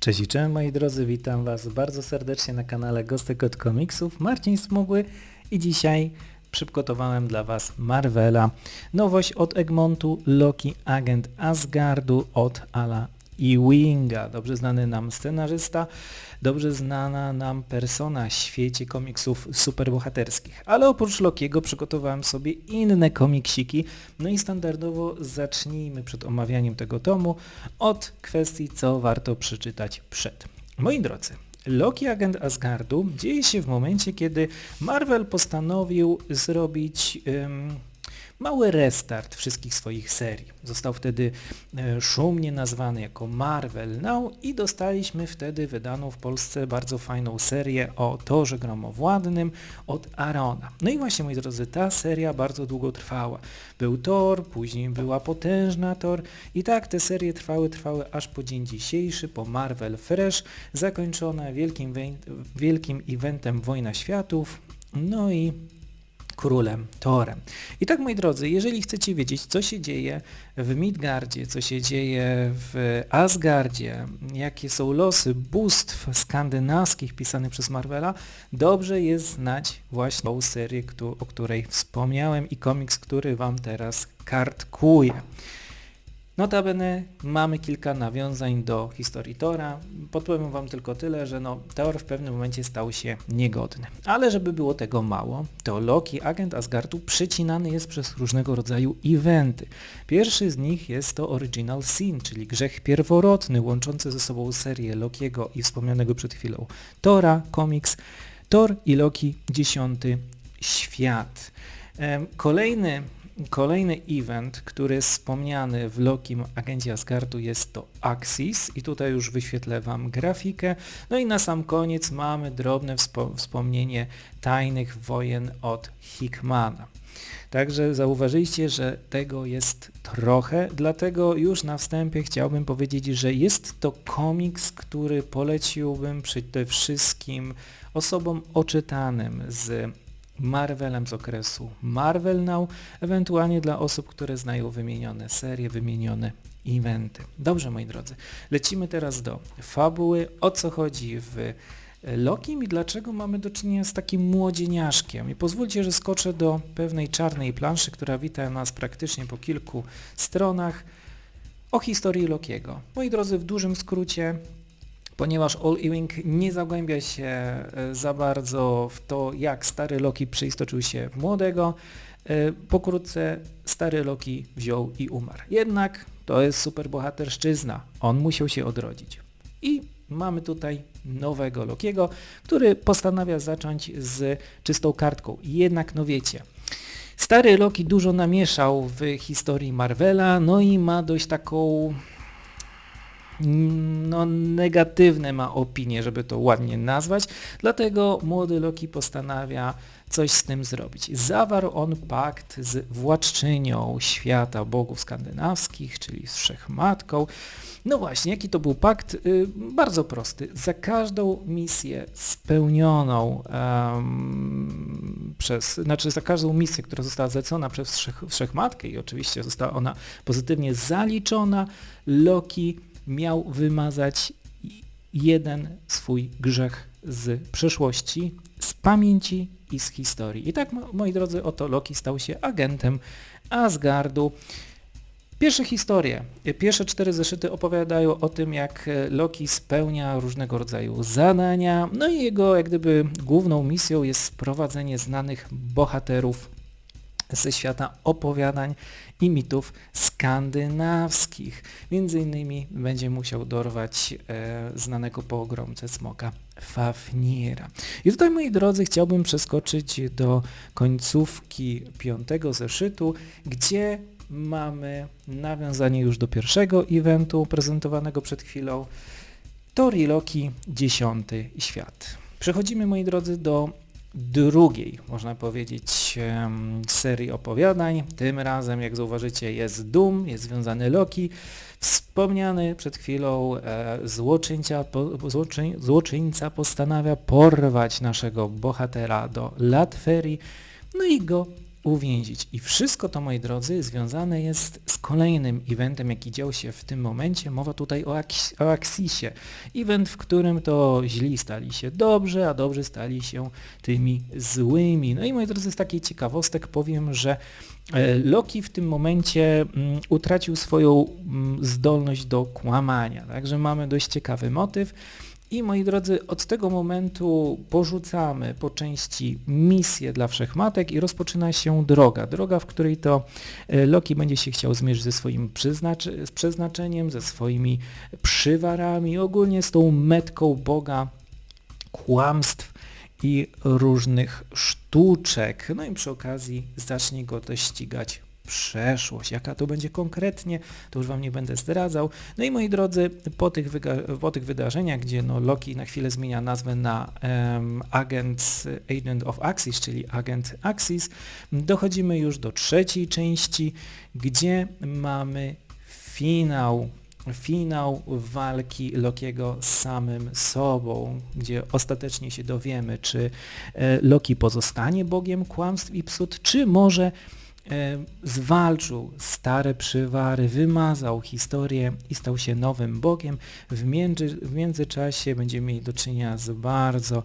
Cześć i cześć moi drodzy, witam Was bardzo serdecznie na kanale Gostek od Komiksów. Marcin Smugły i dzisiaj przygotowałem dla Was Marvela. Nowość od Egmontu, Loki, agent Asgardu od Ala Ewinga. Dobrze znany nam scenarzysta, dobrze znana nam persona w świecie komiksów superbohaterskich. Ale oprócz Lokiego przygotowałem sobie inne komiksiki. No i standardowo zacznijmy przed omawianiem tego tomu od kwestii, co warto przeczytać przed. Moi drodzy, Loki Agent Asgardu dzieje się w momencie, kiedy Marvel postanowił zrobić mały restart wszystkich swoich serii. Został wtedy e, szumnie nazwany jako Marvel Now i dostaliśmy wtedy wydaną w Polsce bardzo fajną serię o Torze Gromowładnym od Arona. No i właśnie moi drodzy, ta seria bardzo długo trwała. Był Thor, później była potężna Thor i tak te serie trwały, trwały aż po dzień dzisiejszy, po Marvel Fresh, zakończone wielkim, wielkim eventem Wojna Światów, no i królem Thorem. I tak moi drodzy, jeżeli chcecie wiedzieć, co się dzieje w Midgardzie, co się dzieje w Asgardzie, jakie są losy bóstw skandynawskich pisanych przez Marvela, dobrze jest znać właśnie tą serię, o której wspomniałem i komiks, który Wam teraz kartkuję. Notabene mamy kilka nawiązań do historii Tora. Podpowiem Wam tylko tyle, że no, Thor w pewnym momencie stał się niegodny. Ale żeby było tego mało, to Loki, agent Asgardu, przecinany jest przez różnego rodzaju eventy. Pierwszy z nich jest to Original Sin, czyli grzech pierworodny, łączący ze sobą serię Lokiego i wspomnianego przed chwilą Tora, komiks, Thor i Loki, dziesiąty świat. Kolejny Kolejny event, który jest wspomniany w Lokim Agencie Asgardu jest to Axis i tutaj już wyświetlę Wam grafikę. No i na sam koniec mamy drobne wspo wspomnienie tajnych wojen od Hickmana. Także zauważyliście, że tego jest trochę, dlatego już na wstępie chciałbym powiedzieć, że jest to komiks, który poleciłbym przede wszystkim osobom oczytanym z Marvelem z okresu Marvel Now, ewentualnie dla osób, które znają wymienione serie, wymienione eventy. Dobrze, moi drodzy, lecimy teraz do fabuły, o co chodzi w Lokim i dlaczego mamy do czynienia z takim młodzieniaszkiem. I pozwólcie, że skoczę do pewnej czarnej planszy, która wita nas praktycznie po kilku stronach o historii Lokiego. Moi drodzy, w dużym skrócie ponieważ All Ewing nie zagłębia się e, za bardzo w to, jak stary Loki przeistoczył się w młodego, e, pokrótce stary Loki wziął i umarł. Jednak to jest super bohaterszczyzna, on musiał się odrodzić. I mamy tutaj nowego Lokiego, który postanawia zacząć z czystą kartką. Jednak no wiecie, stary Loki dużo namieszał w historii Marvela, no i ma dość taką no, negatywne ma opinie, żeby to ładnie nazwać, dlatego młody Loki postanawia coś z tym zrobić. Zawarł on pakt z władczynią świata bogów skandynawskich, czyli z Wszechmatką. No właśnie, jaki to był pakt? Yy, bardzo prosty. Za każdą misję spełnioną um, przez, znaczy za każdą misję, która została zlecona przez Wszech, Wszechmatkę i oczywiście została ona pozytywnie zaliczona, Loki miał wymazać jeden swój grzech z przeszłości, z pamięci i z historii. I tak, moi drodzy, oto Loki stał się agentem Asgardu. Pierwsze historie, pierwsze cztery zeszyty opowiadają o tym, jak Loki spełnia różnego rodzaju zadania, no i jego jak gdyby główną misją jest sprowadzenie znanych bohaterów ze świata opowiadań i mitów skandynawskich. Między innymi będzie musiał dorwać e, znanego pogromcę smoka Fafnira. I tutaj, moi drodzy, chciałbym przeskoczyć do końcówki piątego zeszytu, gdzie mamy nawiązanie już do pierwszego eventu prezentowanego przed chwilą, Tori Loki, dziesiąty świat. Przechodzimy, moi drodzy, do drugiej, można powiedzieć, serii opowiadań. Tym razem, jak zauważycie, jest Doom, jest związany Loki. Wspomniany przed chwilą e, złoczyńca, złoczyńca postanawia porwać naszego bohatera do Latferii, no i go uwięzić. I wszystko to, moi drodzy, związane jest z kolejnym eventem, jaki dział się w tym momencie. Mowa tutaj o, Aks o Axisie. Event, w którym to źli stali się dobrze, a dobrzy stali się tymi złymi. No i moi drodzy, z takiej ciekawostek powiem, że e, Loki w tym momencie mm, utracił swoją mm, zdolność do kłamania. Także mamy dość ciekawy motyw. I moi drodzy, od tego momentu porzucamy po części misję dla wszechmatek i rozpoczyna się droga. Droga, w której to e, Loki będzie się chciał zmierzyć ze swoim przeznaczeniem, ze swoimi przywarami, ogólnie z tą metką Boga kłamstw i różnych sztuczek. No i przy okazji zacznie go też ścigać przeszłość. Jaka to będzie konkretnie, to już Wam nie będę zdradzał. No i moi drodzy, po tych, po tych wydarzeniach, gdzie no Loki na chwilę zmienia nazwę na um, Agent, Agent of Axis, czyli Agent Axis, dochodzimy już do trzeciej części, gdzie mamy finał finał walki Lokiego z samym sobą, gdzie ostatecznie się dowiemy, czy e, Loki pozostanie bogiem kłamstw i psut, czy może zwalczył stare przywary, wymazał historię i stał się nowym Bogiem. W, między, w międzyczasie będziemy mieli do czynienia z bardzo,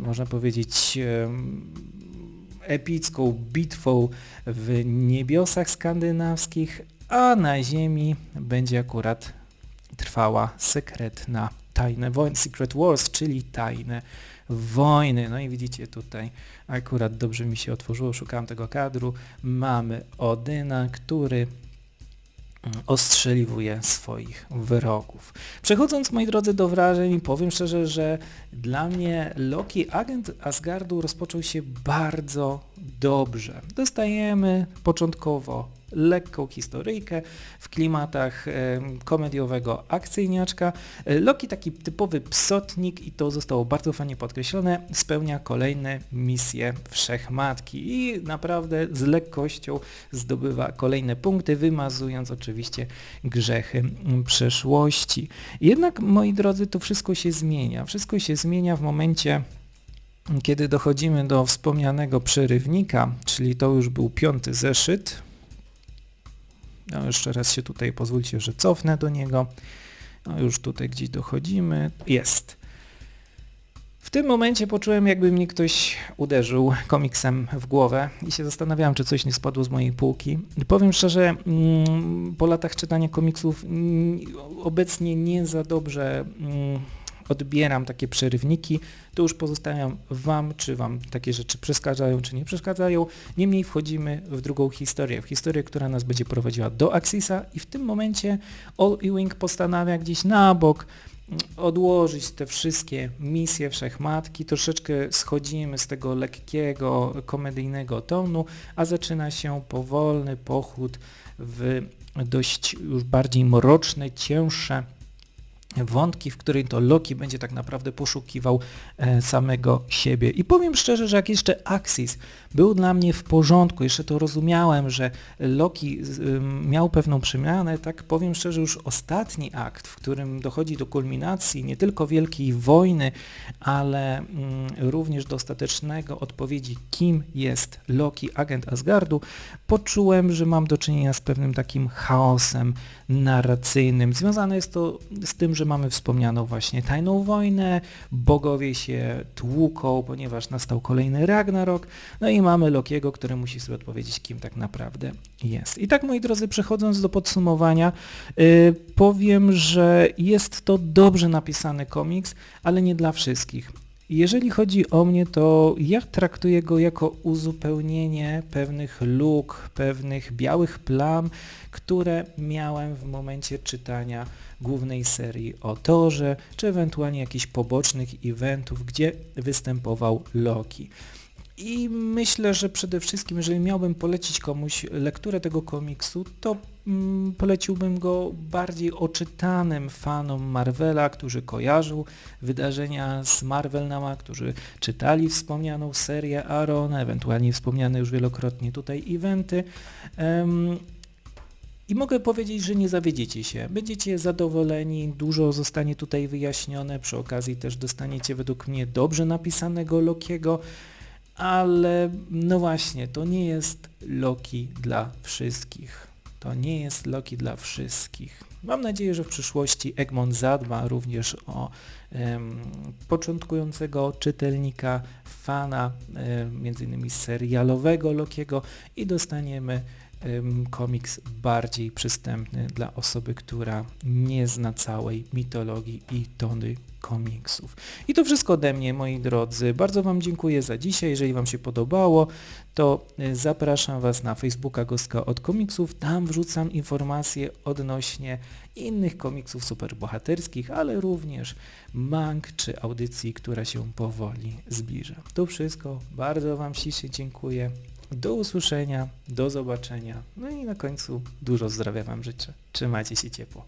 można powiedzieć, epicką bitwą w niebiosach skandynawskich, a na ziemi będzie akurat trwała sekretna tajne wojny, Secret Wars, czyli tajne wojny. No i widzicie tutaj, akurat dobrze mi się otworzyło, szukałem tego kadru. Mamy Odyna, który mm, ostrzeliwuje swoich wrogów. Przechodząc, moi drodzy, do wrażeń, powiem szczerze, że dla mnie Loki, agent Asgardu rozpoczął się bardzo dobrze. Dostajemy początkowo lekką historyjkę w klimatach komediowego akcyjniaczka. E, Loki, taki typowy psotnik i to zostało bardzo fajnie podkreślone, spełnia kolejne misje Wszechmatki i naprawdę z lekkością zdobywa kolejne punkty, wymazując oczywiście grzechy przeszłości. Jednak, moi drodzy, to wszystko się zmienia. Wszystko się zmienia w momencie kiedy dochodzimy do wspomnianego przerywnika, czyli to już był piąty zeszyt, no jeszcze raz się tutaj pozwólcie, że cofnę do niego. No już tutaj gdzieś dochodzimy. Jest. W tym momencie poczułem, jakby mnie ktoś uderzył komiksem w głowę i się zastanawiałem, czy coś nie spadło z mojej półki. Powiem szczerze, mm, po latach czytania komiksów mm, obecnie nie za dobrze mm, odbieram takie przerywniki, to już pozostawiam Wam, czy Wam takie rzeczy przeszkadzają, czy nie przeszkadzają. Niemniej wchodzimy w drugą historię, w historię, która nas będzie prowadziła do Axisa i w tym momencie All Ewing postanawia gdzieś na bok mm, odłożyć te wszystkie misje wszechmatki, troszeczkę schodzimy z tego lekkiego, komedyjnego tonu, a zaczyna się powolny pochód w dość już bardziej mroczne, cięższe wątki, w której to Loki będzie tak naprawdę poszukiwał e, samego siebie. I powiem szczerze, że jak jeszcze Axis był dla mnie w porządku, jeszcze to rozumiałem, że Loki miał pewną przemianę, tak powiem szczerze, już ostatni akt, w którym dochodzi do kulminacji nie tylko wielkiej wojny, ale mm, również do ostatecznego odpowiedzi, kim jest Loki, agent Asgardu, poczułem, że mam do czynienia z pewnym takim chaosem narracyjnym. Związane jest to z tym, że mamy wspomnianą właśnie tajną wojnę, bogowie się tłuką, ponieważ nastał kolejny Ragnarok, no i mamy Lokiego, który musi sobie odpowiedzieć, kim tak naprawdę jest. I tak, moi drodzy, przechodząc do podsumowania, yy, powiem, że jest to dobrze napisany komiks, ale nie dla wszystkich. Jeżeli chodzi o mnie, to ja traktuję go jako uzupełnienie pewnych luk, pewnych białych plam, które miałem w momencie czytania głównej serii o Torze, czy ewentualnie jakichś pobocznych eventów, gdzie występował Loki. I myślę, że przede wszystkim, jeżeli miałbym polecić komuś lekturę tego komiksu, to mm, poleciłbym go bardziej oczytanym fanom Marvela, którzy kojarzą wydarzenia z Marvelnama, którzy czytali wspomnianą serię Aaron, ewentualnie wspomniane już wielokrotnie tutaj eventy. Um, i mogę powiedzieć, że nie zawiedziecie się. Będziecie zadowoleni, dużo zostanie tutaj wyjaśnione, przy okazji też dostaniecie według mnie dobrze napisanego Lokiego, ale no właśnie, to nie jest Loki dla wszystkich. To nie jest Loki dla wszystkich. Mam nadzieję, że w przyszłości Egmont zadba również o em, początkującego czytelnika, fana, em, między innymi serialowego Lokiego i dostaniemy em, komiks bardziej przystępny dla osoby, która nie zna całej mitologii i tony komiksów. I to wszystko ode mnie, moi drodzy. Bardzo Wam dziękuję za dzisiaj. Jeżeli Wam się podobało, to y, zapraszam Was na Facebooka Gostka od komiksów. Tam wrzucam informacje odnośnie innych komiksów superbohaterskich, ale również mang czy audycji, która się powoli zbliża. To wszystko. Bardzo Wam ślicznie dziękuję. Do usłyszenia, do zobaczenia. No i na końcu dużo zdrowia Wam życzę. Trzymajcie się ciepło.